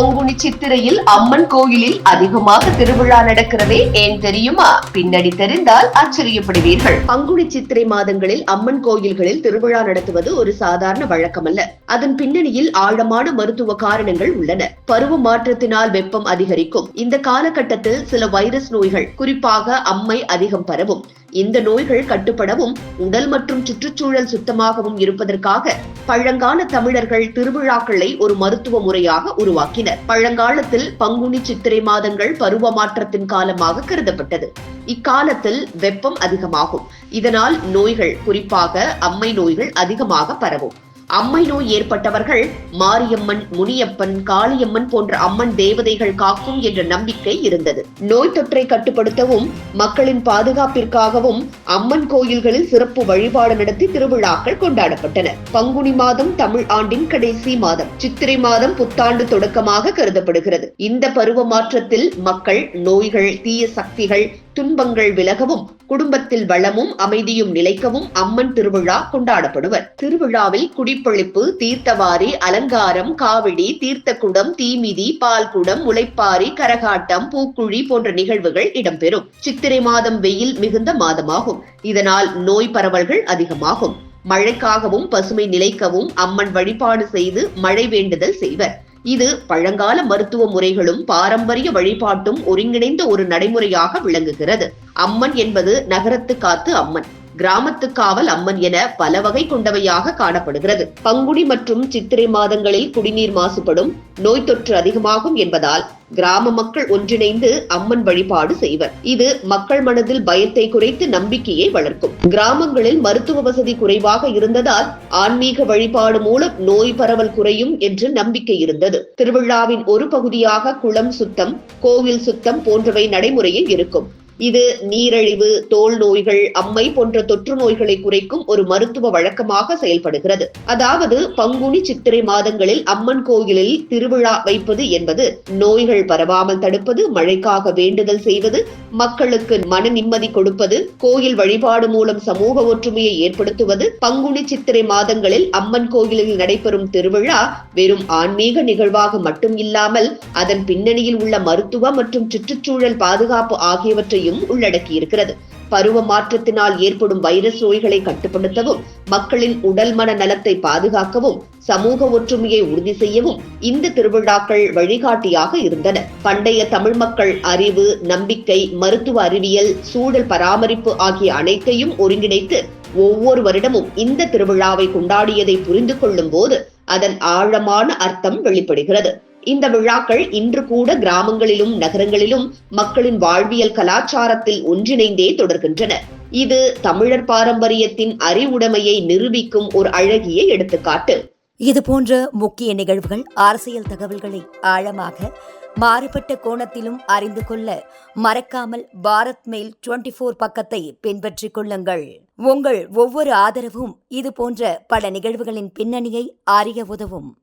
பங்குனி சித்திரையில் அம்மன் கோயிலில் அதிகமாக திருவிழா நடக்கிறதே ஏன் தெரியுமா? பின்னணி தெரிந்தால் ஆச்சரியப்படுவீர்கள். பங்குனி சித்திரை மாதங்களில் அம்மன் கோயில்களில் திருவிழா நடத்துவது ஒரு சாதாரண வழக்கமல்ல. அதன் பின்னணியில் ஆழமான மருத்துவ காரணங்கள் உள்ளன. பருவ மாற்றத்தினால் வெப்பம் அதிகரிக்கும். இந்த காலகட்டத்தில் சில வைரஸ் நோய்கள் குறிப்பாக அம்மை அதிகம் பரவும். இந்த நோய்கள் கட்டுப்படவும் உடல் மற்றும் சுற்றுச்சூழல் சுத்தமாகவும் இருப்பதற்காக பழங்கால தமிழர்கள் திருவிழாக்களை ஒரு மருத்துவ முறையாக உருவாக்கினர். பழங்காலத்தில் பங்குனி சித்திரை மாதங்கள் பருவ மாற்றத்தின் காலமாக கருதப்பட்டது. இக்காலத்தில் வெப்பம் அதிகமாகும். இதனால் நோய்கள் குறிப்பாக அம்மை நோய்கள் அதிகமாக பரவும். அம்மை நோய் ஏற்பட்டவர்கள் மாரியம்மன் முனியப்பன் காளியம்மன் போன்ற அம்மன் தேவதைகள் காக்கும் என்ற நம்பிக்கை இருந்தது. நோய் தொற்றை கட்டுப்படுத்தவும் மக்களின் பாதுகாப்பிற்காகவும் அம்மன் கோயில்களில் சிறப்பு வழிபாடு நடத்தி திருவிழாக்கள் கொண்டாடப்பட்டன. பங்குனி மாதம் தமிழ் ஆண்டின் கடைசி மாதம். சித்திரை மாதம் புத்தாண்டு தொடக்கமாக கருதப்படுகிறது. இந்த பருவ மாற்றத்தில் மக்கள் நோய்கள் தீய சக்திகள் துன்பங்கள் விலகவும் குடும்பத்தில் வளமும் அமைதியும் நிலைக்கவும் அம்மன் திருவிழா கொண்டாடப்படுவர். திருவிழாவில் குடிப்பொழிப்பு தீர்த்தவாரி அலங்காரம் காவடி தீர்த்த குடம் தீமிதி பால்குடம் முளைப்பாரி கரகாட்டம் பூக்குழி போன்ற நிகழ்வுகள் இடம்பெறும். சித்திரை மாதம் வெயில் மிகுந்த மாதமாகும். இதனால் நோய் பரவல்கள் அதிகமாகும். மழைக்காகவும் பசுமை நிலைக்கவும் அம்மன் வழிபாடு செய்து மழை வேண்டுதல் செய்வர். இது பழங்கால மருத்துவ முறைகளும் பாரம்பரிய வழிபாட்டும் ஒருங்கிணைந்த ஒரு நடைமுறையாக விளங்குகிறது. அம்மன் என்பது நகரத்து காத்து அம்மன். கிராமத்து காவல் அம்மன் என பல வகை கொண்டவையாக காணப்படுகிறது. பங்குனி மற்றும் சித்திரை மாதங்களில் குடிநீர் மாசுபடும் நோய் தொற்று அதிகமாகும் என்பதால் கிராம மக்கள் ஒன்றிணைந்து அம்மன் வழிபாடு செய்வர். இது மக்கள் மனதில் பயத்தை குறைத்து நம்பிக்கையை வளர்க்கும். கிராமங்களில் மருத்துவ வசதி குறைவாக இருந்ததால் ஆன்மீக வழிபாடு மூலம் நோய் பரவல் குறையும் என்று நம்பிக்கை இருந்தது. திருவிழாவின் ஒரு பகுதியாக குளம் சுத்தம் கோவில் சுத்தம் போன்றவை நடைமுறையில் இருக்கும். இது நீரழிவு தோல் நோய்கள் அம்மை போன்ற தொற்று நோய்களை குறைக்கும் ஒரு மருத்துவ வழக்கமாக செயல்படுகிறது. அதாவது பங்குனி சித்திரை மாதங்களில் அம்மன் கோயிலில் திருவிழா வைப்பது என்பது நோய்கள் பரவாமல் தடுப்பது மழைக்காக வேண்டுதல் செய்வது மக்களுக்கு மன நிம்மதி கொடுப்பது கோயில் வழிபாடு மூலம் சமூக ஒற்றுமையை ஏற்படுத்துவது பங்குனி சித்திரை மாதங்களில் அம்மன் கோயிலில் நடைபெறும் திருவிழா வெறும் ஆன்மீக நிகழ்வாக மட்டும் இல்லாமல் அதன் பின்னணியில் உள்ள மருத்துவ மற்றும் சுற்றுச்சூழல் பாதுகாப்பு ஆகியவற்றையும் நோயும் உள்ளடக்கியிருக்கிறது. பருவ மாற்றத்தினால் ஏற்படும் வைரஸ் நோய்களை கட்டுப்படுத்தவும் மக்களின் உடல் மன நலத்தை பாதுகாக்கவும் சமூக ஒற்றுமையை உறுதி செய்யவும் இந்த திருவிழாக்கள் வழிகாட்டியாக இருந்தன. பண்டைய தமிழ் மக்கள் அறிவு நம்பிக்கை மருத்துவ அறிவியல் சூழல் பராமரிப்பு ஆகிய அனைத்தையும் ஒருங்கிணைத்து ஒவ்வொரு வருடமும் இந்த திருவிழாவை கொண்டாடியதை புரிந்து கொள்ளும் போது அதன் ஆழமான அர்த்தம் வெளிப்படுகிறது. இந்த விழாக்கள் இன்று கூட கிராமங்களிலும் நகரங்களிலும் மக்களின் வாழ்வியல் கலாச்சாரத்தில் ஒன்றிணைந்தே தொடர்கின்றன. இது தமிழர் பாரம்பரியத்தின் அறிவுடைமையை நிரூபிக்கும் ஒரு அழகிய எடுத்துக்காட்டு. இது போன்ற முக்கிய நிகழ்வுகள் அரசியல் தகவல்களை ஆழமாக மாறுபட்ட கோணத்திலும் அறிந்து கொள்ள மறக்காமல் பாரத் மெயில் டுவெண்டி போர் பக்கத்தை பின்பற்றிக் கொள்ளுங்கள். உங்கள் ஒவ்வொரு ஆதரவும் இது போன்ற பல நிகழ்வுகளின் பின்னணியை அறிய உதவும்.